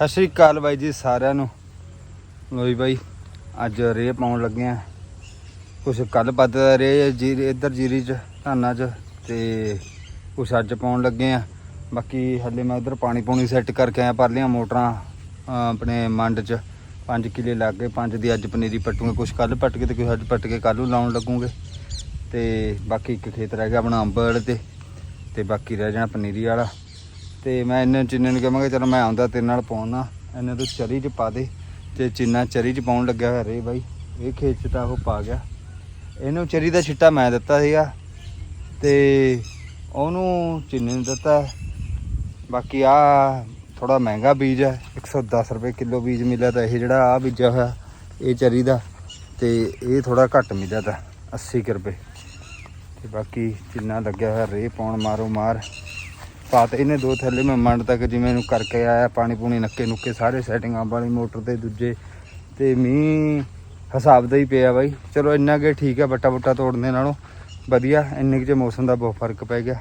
ਸਤਿ ਸ਼੍ਰੀ ਅਕਾਲ ਬਾਈ ਜੀ ਸਾਰਿਆਂ ਨੂੰ। ਲੋਈ ਬਾਈ, ਅੱਜ ਰੇ ਪਾਉਣ ਲੱਗੇ ਆ। ਕੁਛ ਕੱਲ ਪੱਤ ਰੇ ਜੀਰੀ ਇੱਧਰ ਜੀਰੀ ਚ, ਧਾਨਾਂ ਚ ਤੇ ਕੁਛ ਅੱਜ ਪਾਉਣ ਲੱਗੇ ਆ। ਬਾਕੀ ਹੱਲੇ ਮੈਂ ਉਧਰ ਪਾਣੀ ਪੂਣੀ ਸੈੱਟ ਕਰਕੇ ਆਇਆ, ਪਰ ਲਿਆ ਮੋਟਰਾਂ ਆਪਣੇ ਮੰਡ ਚ। 5 ਕਿੱਲੇ ਲੱਗ ਗਏ 5 ਦੀ ਅੱਜ ਪਨੀਰੀ ਪੱਟੂਗੇ, ਕੁਛ ਕੱਲ ਪੱਟ ਕੇ ਤੇ ਕੁਛ ਅੱਜ ਪੱਟ ਕੇ ਕੱਲ ਨੂੰ ਲਾਉਣ ਲੱਗੂਗੇ। ਤੇ ਬਾਕੀ ਇੱਕ ਖੇਤ ਰਹਿ ਗਿਆ ਆਪਣਾ ਅੰਬ ਵਾਲੇ ਤੇ ਤੇ ਬਾਕੀ ਰਹਿ ਜਾਣਾ ਪਨੀਰੀ ਵਾਲਾ। ਤੇ ਮੈਂ ਇਹਨਾਂ ਚਿੰਨੇ ਨੂੰ ਕਹਾਂਗਾ, ਚਲੋ ਮੈਂ ਆਉਂਦਾ ਤੇਰੇ ਨਾਲ ਪਾਉਣਾ ਇਹਨਾਂ ਤੋਂ ਚਰੀ ਚ ਪਾ ਦੇ, ਤੇ ਚਿੰਨਾ ਚਰੀ ਚ ਪਾਉਣ ਲੱਗਿਆ ਹੋਇਆ ਰੇ ਬਾਈ, ਇਹ ਖੇਤ ਚ ਤਾਂ ਉਹ ਪਾ ਗਿਆ। ਇਹਨੂੰ ਚਰੀ ਦਾ ਛਿੱਟਾ ਮੈਂ ਦਿੱਤਾ ਸੀਗਾ, ਤੇ ਉਹਨੂੰ ਚਿੰਨੇ ਨੂੰ ਦਿੱਤਾ। ਬਾਕੀ ਆ ਥੋੜਾ ਮਹਿੰਗਾ ਬੀਜ ਹੈ 110 ਰੁਪਏ ਕਿਲੋ ਬੀਜ ਮਿਲਿਆ ਤਾਂ ਇਹ ਜਿਹੜਾ ਆ ਬੀਜਿਆ ਹੋਇਆ, ਇਹ ਚਰੀ ਦਾ, ਤੇ ਇਹ ਥੋੜਾ ਘੱਟ ਮਿਲਿਆ ਤਾਂ 80 ਕੁ ਰੁਪਏ। ਤੇ ਬਾਕੀ ਚਿੰਨਾ ਲੱਗਿਆ ਹੋਇਆ ਰੇ, ਪਾਉਣ ਮਾਰੋ ਮਾਰ। ਪਾਤ ਇਹਨੇ ਦੋ ਥੱਲੇ ਮੈਂ ਮੰਡ ਤੱਕ ਜਿਵੇਂ ਇਹਨੂੰ ਕਰਕੇ ਆਇਆ, ਪਾਣੀ ਪੂਣੀ ਨੱਕੇ ਨੁੱਕੇ ਸਾਰੇ ਸੈਟਿੰਗਾਂ ਵਾਲੀ, ਮੋਟਰ ਤੇ ਦੂਜੇ। ਤੇ ਮੀਂਹ ਹਿਸਾਬ ਦਾ ਹੀ ਪਿਆ ਬਾਈ। ਚਲੋ ਇੰਨਾ ਕਿ ਠੀਕ ਹੈ ਬੱਟਾ ਬੁੱਟਾ ਤੋੜਨੇ ਨਾਲੋਂ ਵਧੀਆ, ਇੰਨੇ ਕੁ ਜੇ ਮੌਸਮ ਦਾ ਬਹੁਤ ਫ਼ਰਕ ਪੈ ਗਿਆ।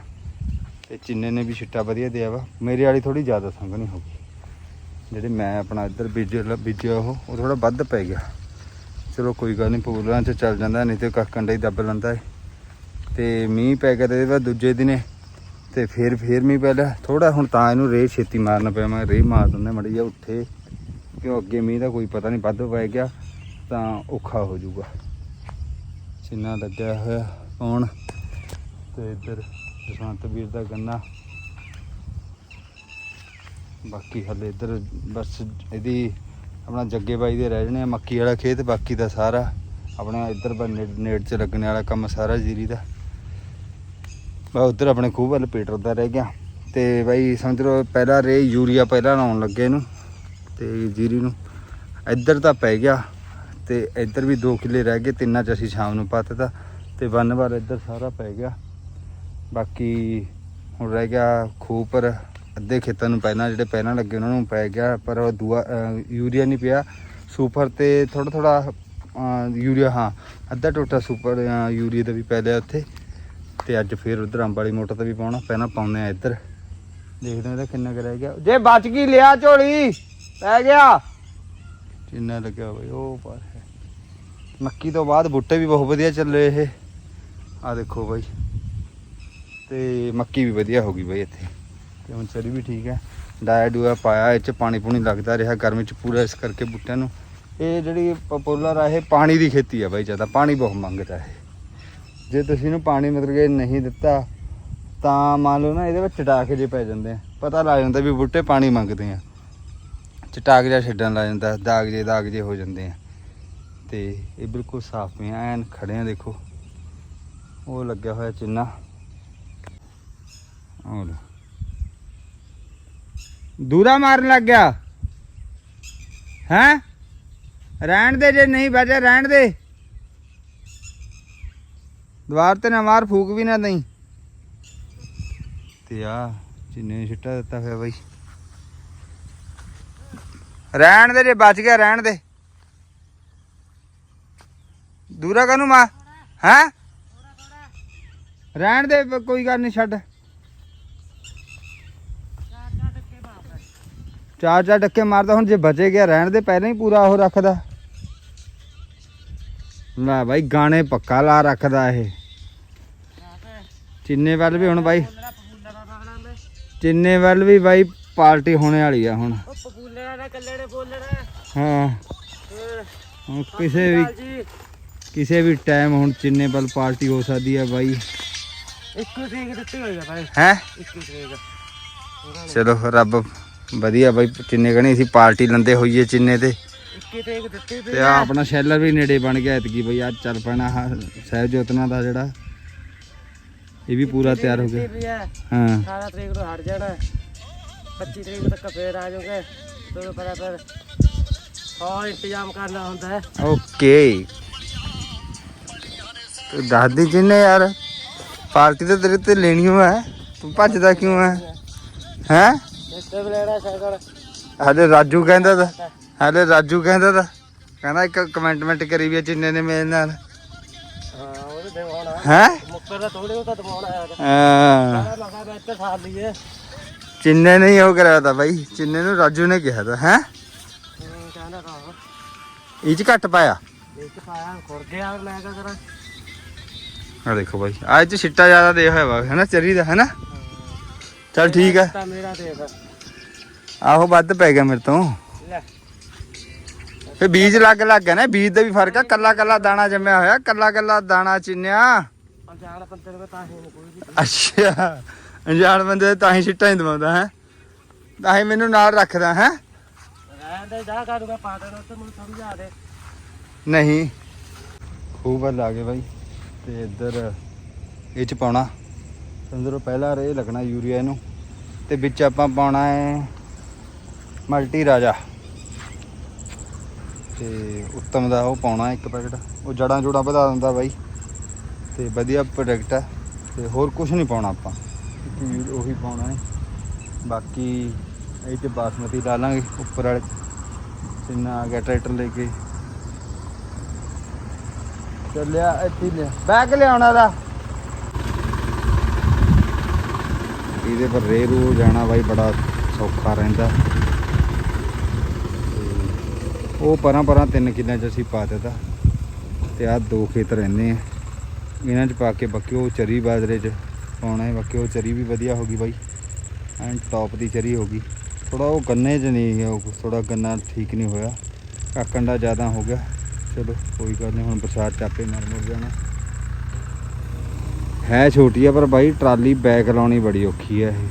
ਤੇ ਚਿੰਨੇ ਨੇ ਵੀ ਛਿੱਟਾ ਵਧੀਆ ਦਿਆ ਵਾ। ਮੇਰੇ ਵਾਲੀ ਥੋੜੀ ਜ਼ਿਆਦਾ ਸੰਘਣੀ ਹੋ ਗਈ। ਜਿਹੜੇ ਮੈਂ ਆਪਣਾ ਇੱਧਰ ਬੀਜਿਆ ਬੀਜਿਆ ਉਹ ਉਹ ਥੋੜਾ ਵੱਧ ਪੈ ਗਿਆ। ਚਲੋ ਕੋਈ ਗੱਲ ਨਹੀਂ ਪੂਲਾਂ 'ਚ ਚੱਲ ਜਾਂਦਾ, ਨਹੀਂ ਤੇ ਕੱਕੰਡਾ ਹੀ ਦੱਬ ਲੈਂਦਾ ਏ। ਤੇ ਮੀਂਹ ਪੈ ਗਿਆ ਤੇ ਇਹਦੇ ਬਾਅਦ ਦੂਜੇ ਦਿਨੇ ਤੇ ਫੇਰ ਫੇਰ ਮੀਂਹ ਪੈ ਲਿਆ। ਥੋੜਾ ਹੁਣ ਤਾਂ ਇਹਨੂੰ ਰੇਹ ਛੇਤੀ ਮਾਰਨਾ ਪਿਆ, ਮੈਂ ਰੇਹ ਮਾਰ ਦਿੰਦਾ ਮੜੀ ਜਾ ਉੱਠੇ ਕਿਉਂ ਅੱਗੇ ਮੀਂਹ ਦਾ ਕੋਈ ਪਤਾ ਨਹੀਂ ਵੱਧ ਪੈ ਗਿਆ, ਤਾਂ ਔਖਾ ਹੋ ਜਾਊਗਾ। ਚਿੰਨਾ ਲੱਗਿਆ ਹੋਇਆ ਕੌਣ ਤੇ ਇੱਧਰ ਜਸਵੰਤ ਵੀਰ ਦਾ ਗੰਨਾ। ਬਾਕੀ ਹਲੇ ਇੱਧਰ ਬਸ ਇਹਦੀ ਆਪਣਾ ਜੱਗੇ ਬਾਈ ਦੇ ਰਹਿ ਜਣੇ ਆ, ਮੱਕੀ ਵਾਲਾ ਖੇਤ, ਬਾਕੀ ਦਾ ਸਾਰਾ। ਆਪਣਾ ਇੱਧਰ ਨੇੜ ਚ ਲੱਗਣ ਵਾਲਾ ਕੰਮ ਸਾਰਾ ਜੀਰੀ ਦਾ। ਬਾ ਉੱਧਰ ਆਪਣੇ ਖੂਹ ਵੱਲ ਪੇਟਰ ਦਾ ਰਹਿ ਗਿਆ। ਤੇ ਬਾਈ ਸਮਝ ਲਓ, ਪਹਿਲਾਂ ਰੇ ਯੂਰੀਆ ਪਹਿਲਾਂ ਲਾਉਣ ਲੱਗੇ ਇਹਨੂੰ, ਤੇ ਜੀਰੀ ਨੂੰ। ਇੱਧਰ ਤਾਂ ਪੈ ਗਿਆ, ਤੇ ਇੱਧਰ ਵੀ 2 ਕਿੱਲੇ ਰਹਿ ਗਏ, ਤਿੰਨਾਂ ਚ ਅਸੀਂ ਸ਼ਾਮ ਨੂੰ ਪਾ ਦਿੱਤਾ ਤੇ ਵੰਨ ਵਾਰ ਇੱਧਰ ਸਾਰਾ ਪੈ ਗਿਆ। ਬਾਕੀ ਹੁਣ ਰਹਿ ਗਿਆ ਖੂਹ ਪਰ ਅੱਧੇ ਖੇਤਾਂ ਨੂੰ ਪਹਿਲਾਂ ਜਿਹੜੇ ਪਹਿਲਾਂ ਲੱਗੇ ਉਹਨਾਂ ਨੂੰ ਪੈ ਗਿਆ, ਪਰ ਉਹ ਦੂਆ ਯੂਰੀਆ ਨਹੀਂ ਪਿਆ। ਸੁਪਰ ਤੇ ਥੋੜਾ ਥੋੜਾ ਯੂਰੀਆ, ਹਾਂ, ਅੱਧਾ ਟੋਟਾ ਸੁਪਰ ਯੂਰੀਆ ਦਾ ਵੀ ਪੈ ਲਿਆ ਉੱਥੇ। ਤੇ ਅੱਜ ਫੇਰ ਉਧਰ ਅੰਬ ਵਾਲੀ ਮੋਟਰ ਤੇ ਵੀ ਪਾਉਣਾ, ਪਹਿਲਾਂ ਪਾਉਂਦੇ ਆ ਇੱਧਰ। ਦੇਖਦੇ ਹਾਂ ਇਹਦਾ ਕਿੰਨਾ ਕੁ ਰਹਿ ਗਿਆ। ਜੇ ਬਚ ਗਈ, ਲਿਆ ਝੋਲੀ ਪੈ ਗਿਆ। ਜਿੰਨਾ ਲੱਗਿਆ ਬਈ ਉਹ ਪਰ ਹੈ। ਮੱਕੀ ਤੋਂ ਬਾਅਦ ਬੂਟੇ ਵੀ ਬਹੁਤ ਵਧੀਆ ਚੱਲੇ ਇਹ। ਆ ਦੇਖੋ ਬਾਈ। ਤੇ ਮੱਕੀ ਵੀ ਵਧੀਆ ਹੋ ਗਈ ਬਾਈ ਇੱਥੇ। ਤੇ ਹੁਣ ਚਰੀ ਵੀ ਠੀਕ ਹੈ। ਡਾਇਆ ਡੂਆ ਪਾਇਆ, ਇਹ ਚ ਪਾਣੀ ਪੂਣੀ ਲੱਗਦਾ ਰਿਹਾ, ਗਰਮੀ ਚ ਪੂਰਾ ਇਸ ਕਰਕੇ ਬੂਟਿਆਂ ਨੂੰ। ਇਹ ਜਿਹੜੀ ਪਪੂਲਰ ਆ, ਇਹ ਪਾਣੀ ਦੀ ਖੇਤੀ ਆ ਬਾਈ ਜ਼ਿਆਦਾ, ਪਾਣੀ ਬਹੁਤ ਮੰਗਦਾ ਇਹ। ਜੇ ਤੁਸੀਂ ਇਹਨੂੰ ਪਾਣੀ ਮਤਲਬ ਕਿ ਨਹੀਂ ਦਿੱਤਾ, ਤਾਂ ਮੰਨ ਲਓ ਨਾ ਇਹਦੇ ਵਿੱਚ ਚਟਾਕ ਜੇ ਪੈ ਜਾਂਦੇ ਆ। ਪਤਾ ਲੱਗ ਜਾਂਦਾ ਵੀ ਬੂਟੇ ਪਾਣੀ ਮੰਗਦੇ ਆ। ਚਟਾਕ ਜਿਹਾ ਛੱਡਣ ਲੱਗ ਜਾਂਦਾ, ਦਾਗ ਜੇ ਦਾਗ ਜੇ ਹੋ ਜਾਂਦੇ ਆ। ਤੇ ਇਹ ਬਿਲਕੁਲ ਸਾਫ਼ ਪਿਆ ਐਨ ਖੜੇ ਆ ਦੇਖੋ। ਉਹ ਲੱਗਿਆ ਹੋਇਆ ਚਿੰਨਾ ਉਹ ਦੂਰਾ ਮਾਰਨ ਲੱਗ ਗਿਆ। ਹੈ? ਰਹਿਣ ਦੇ ਜੇ ਨਹੀਂ ਬਚਿਆ ਰਹਿਣ ਦੇ। ਦੀਵਾਰ ਤੇ ਨਾ ਮਾਰ, ਫੂਕ ਵੀ ਨਾ ਦਈ। ਤੇ ਆ, ਜਿੰਨੇ ਛਿੱਟਾ ਦਿੱਤਾ ਹੋਇਆ ਬਾਈ। ਰਹਿਣ ਦੇ ਜੇ, ਬਚ ਗਿਆ ਰਹਿਣ ਦੇ। ਦੂਰਾ ਕਾਨੂੰ ਮਾ ਹੈ? ਰਹਿਣ ਦੇ ਕੋਈ ਗੱਲ ਨਹੀਂ, ਛੱਡ। ਚਾਰ ਚਾਰ ਡੱਕੇ ਮਾਰਦਾ, ਹੁਣ ਜੇ ਬਚੇ ਗਿਆ, ਰਹਿਣ ਦੇ, ਪਹਿਲਾਂ ਹੀ ਪੂਰਾ ਉਹ ਰੱਖਦਾ। ਲੈ ਬਾਈ, ਗਾਣੇ ਪੱਕਾ ਲਾ ਰੱਖਦਾ ਇਹ। ਚਿੰਨੇ ਵੱਲ ਵੀ ਹੁਣ ਬਾਈ ਚਿੰਨੇ ਵੱਲ ਵੀ ਬਾਈ ਪਾਰਟੀ ਹੋਣੇ ਵਾਲੀ ਆ ਹੁਣ। ਉਹ ਪਕੂਲਣਾ ਦਾ ਕੱਲੇ ਨੇ ਬੋਲਣਾ। ਹਾਂ। ਹੁਣ ਕਿਸੇ ਵੀ ਕਿਸੇ ਵੀ ਟਾਈਮ ਹੁਣ ਚਿੰਨੇ ਵੱਲ ਪਾਰਟੀ ਹੋ ਸਕਦੀ ਆ ਬਾਈ। ਇੱਕੋ ਤਰੀਕ ਦਿੱਤੀ ਹੋਏਗਾ ਭਾਈ ਹੈ? ਇੱਕੋ ਤਰੀਕ। ਚਲੋ ਰੱਬ ਵਧੀਆ ਬਾਈ ਚਿੰਨੇ ਕਹਣੀ ਅਸੀਂ ਪਾਰਟੀ ਲੰਦੇ ਹੋਈਏ ਚਿੰਨੇ ਤੇ। ਤੇ ਆ। ਆਪਣਾ ਸ਼ੈਲਰ ਵੀ ਨੇੜੇ ਬਣ ਗਿਆ ਐਤਕੀ ਬਈ ਅੱਜ ਚੱਲ ਪੈਣਾ ਆਹ ਸਹਿਬ ਜੋਤਨਾ ਦਾ ਜਿਹੜਾ। ਇਹ ਵੀ ਪੂਰਾ ਤਿਆਰ ਹੋ ਗਿਆ। ਹੈ? ਹਾਂ। 18 ਤਰੀਕ ਨੂੰ ਹਟ ਜਾਣਾ। 25 ਤਰੀਕ ਤੱਕ ਫੇਰ ਆ ਜਾਓਗੇ। ਤੁਹਾਨੂੰ ਪਤਾ ਫਿਰ ਹਾਂ ਇੰਤਜ਼ਾਮ ਕਰਨਾ ਹੁੰਦਾ ਹੈ। ਓਕੇ। ਤੂੰ ਦੱਸ ਦੀ ਜਿੰਨੇ ਯਾਰ। ਪਾਰਟੀ ਤਾਂ ਤੇਰੇ ਤੇ ਲੈਣੀ ਓ ਹੈ। ਤੂੰ ਭੱਜਦਾ ਕਿਉਂ ਹੈ? ਹੈ? ਸਾਈਕਲ ਹਲੇ ਰਾਜੂ ਕਹਿੰਦਾ ਤਾ। ਹਲੇ ਰਾਜੂ ਕਹਿੰਦਾ ਤਾ। ਕਹਿੰਦਾ ਇੱਕ ਕਮੈਂਟਮੈਂਟ ਕਰੀ ਵੀ ਚਿੰਨੇ ਨੇ ਮੇਰੇ ਨਾਲ। ਹਾਂ ਉਹਦੇ ਦਿਵਾਉਣਾ ਹੈ? ਮੁੱਕਰ ਦਾ ਥੋੜੇ ਉਹ ਤਾਂ ਦਿਵਾਉਣਾ ਹੈ ਹਾਂ। ਸਾਰਾ ਲਗਾ ਮੈਂ ਇੱਥੇ ਸਾਲ ਲਈਏ। ਚਿੰਨੇ ਨੇ ਹੀ ਉਹ ਕਰਾਇਆ ਤਾ ਬਾਈ। ਚਿੰਨੇ ਨੂੰ ਰਾਜੂ ਨੇ ਕਿਹਾ ਤਾ ਹੈ? ਹੂੰ ਕਹਿੰਦਾ ਕਹੋ ਇਹ ਚ ਘੱਟ ਪਾਇਆ? ਵਿੱਚ ਪਾਇਆ ਖੁਰ ਗਿਆ ਮੈਂ ਕਿਆ ਕਰਾਂ ਆ ਦੇਖੋ ਬਾਈ ਅੱਜ ਚ ਛਿੱਟਾ ਜ਼ਿਆਦਾ ਦੇ ਹੋਇਆ ਵਾ ਹੈਨਾ ਚਰੀ ਦਾ ਹੈਨਾ? ਚਲ ਠੀਕ ਹੈ ਤਾਂ ਮੇਰਾ ਦੇਖ ਆਹੋ ਵੱਧ ਪੈ ਗਿਆ ਮੇਰੇ ਤੋਂ। ਲੈ। ਫੇ ਬੀਜ ਲੱਗ ਲੱਗ ਗਿਆ ਨਾ ਬੀਜ ਦਾ ਵੀ ਫ਼ਰਕ ਆ। ਕੱਲਾ ਕੱਲਾ ਦਾਣਾ ਜੰਮਿਆ ਹੋਇਆ ਕੱਲਾ ਕੱਲਾ ਦਾਣਾ ਚਿੰਨਿਆ। ਅਣਜਾਣ ਬੰਦੇ ਨੂੰ ਤਾਂ ਹੀ ਨੀ ਕੋਈ ਵੀ ਅੱਛਾ ਅਣਜਾਣ ਬੰਦੇ ਤਾਂ ਹੀ ਛਿੱਟਾ ਹੀ ਦਵਾਉਂਦਾ ਹੈ? ਤਾਂ ਹੀ ਮੈਨੂੰ ਨਾਲ ਰੱਖਦਾ ਹੈ? ਰਹਿਣ ਦੇ ਜਾ ਕਰੂਗਾ ਪਾ ਦੇਣਾ ਤੇ ਮੈਨੂੰ ਸਮਝਾ ਦੇ। ਨਹੀਂ। ਖੂਬ ਆ ਗਏ ਬਾਈ ਤੇ ਇੱਧਰ ਇਹ ਚ ਪਾਉਣਾ। ਅੰਦਰੋਂ ਪਹਿਲਾ ਰੇ ਲੱਗਣਾ ਯੂਰੀਆ ਇਹਨੂੰ ਤੇ ਵਿੱਚ ਆਪਾਂ ਪਾਉਣਾ ਹੈ ਮਲਟੀ ਰਾਜਾ। ਤੇ ਉੱਤਮ ਦਾ ਉਹ ਪਾਉਣਾ ਇੱਕ ਪੈਕਟ ਉਹ ਜੜਾਂ ਜੁੜਾਂ ਵਧਾ ਦਿੰਦਾ ਬਾਈ। ਤੇ ਵਧੀਆ ਪ੍ਰੋਡਕਟ ਹੈ ਤੇ ਹੋਰ ਕੁਝ ਨਹੀਂ ਪਾਉਣਾ ਆਪਾਂ। ਇੱਕ ਉਹੀ ਪਾਉਣਾ ਹੈ। ਬਾਕੀ ਇਹ ਚ ਬਾਸਮਤੀ ਲਾ ਲਾਂਗੇ ਉੱਪਰ ਵਾਲੇ ਜਿੰਨਾ ਆ ਗਿਆ ਟਰੈਕਟਰ ਲੈ ਕੇ। ਚੱਲਿਆ ਇੱਥੇ ਲਿਆ। ਬੈਗ ਲਿਆਉਣਾ ਦਾ ਇਹਦੇ ਪਰ ਰੇ ਰੂ ਜਾਣਾ ਬਾਈ ਬੜਾ ਸੌਖਾ ਰਹਿੰਦਾ। ਤੇ ਉਹ ਪਰਾਂ ਪਰਾਂ ਤਿੰਨ ਕਿੱਲਿਆਂ ਚ ਅਸੀਂ ਪਾ ਦਿੱਤਾ। ਤੇ ਆਹ ਦੋ ਖੇਤ ਰਹਿੰਦੇ ਆ। ਇਹਨਾਂ ਚ ਪਾ ਕੇ ਬਾਕੀ ਉਹ ਚਰੀ ਬਾਜਰੇ ਚ ਪਾਉਣਾ ਹੈ, ਬਾਕੀ ਉਹ ਚਰੀ ਵੀ ਵਧੀਆ ਹੋ ਗਈ ਬਾਈ। ਐਂ ਟੌਪ ਦੀ ਚਰੀ ਹੋ ਗਈ। ਥੋੜਾ ਉਹ ਗੰਨੇ ਚ ਨਹੀਂ ਉਹ ਥੋੜਾ ਗੰਨਾ ਠੀਕ ਨਹੀਂ ਹੋਇਆ। ਕਾਕਣ ਦਾ ਜ਼ਿਆਦਾ ਹੋ ਗਿਆ। ਚਲੋ ਕੋਈ ਗੱਲ ਨਹੀਂ, ਹੁਣ ਬਰਸਾਤ ਚ ਆਪੇ ਮਰ ਮੁਰ ਜਾਣਾ। ਹੈ ਛੋਟੀ ਆ, ਪਰ ਬਾਈ ਟਰਾਲੀ ਬੈਕ ਲਾਉਣੀ ਬੜੀ ਔਖੀ ਆ ਇਹ।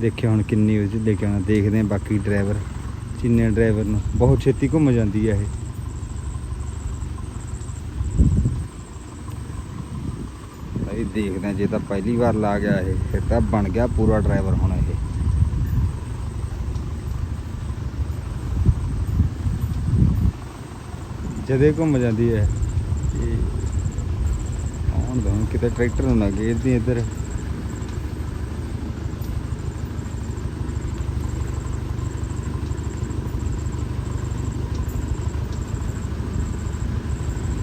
ਦੇਖਿਆ ਹੁਣ ਕਿੰਨੀ ਉਹ ਲੈ ਕੇ ਆਉਣਾ ਦੇਖਦੇ ਆ ਬਾਕੀ ਡਰਾਈਵਰ ਚਿੰਨੇ ਡਰਾਈਵਰ ਨੂੰ। ਬਹੁਤ ਛੇਤੀ ਘੁੰਮ ਜਾਂਦੀ ਆ ਇਹ ਭਾਈ ਦੇਖਦੇ ਆ ਜੇ ਤਾਂ ਪਹਿਲੀ ਵਾਰ ਲਾ ਗਿਆ ਇਹ, ਫਿਰ ਤਾਂ ਬਣ ਗਿਆ ਪੂਰਾ ਡਰਾਈਵਰ ਹੁਣ ਇਹ। ਜਦੇ ਘੁੰਮ ਜਾਂਦੀ ਹੈ ਆਉਣ ਦਾ ਕਿਤੇ ਟਰੈਕਟਰ ਨੂੰ ਨਾ ਗੇਰਦੀ ਇੱਧਰ।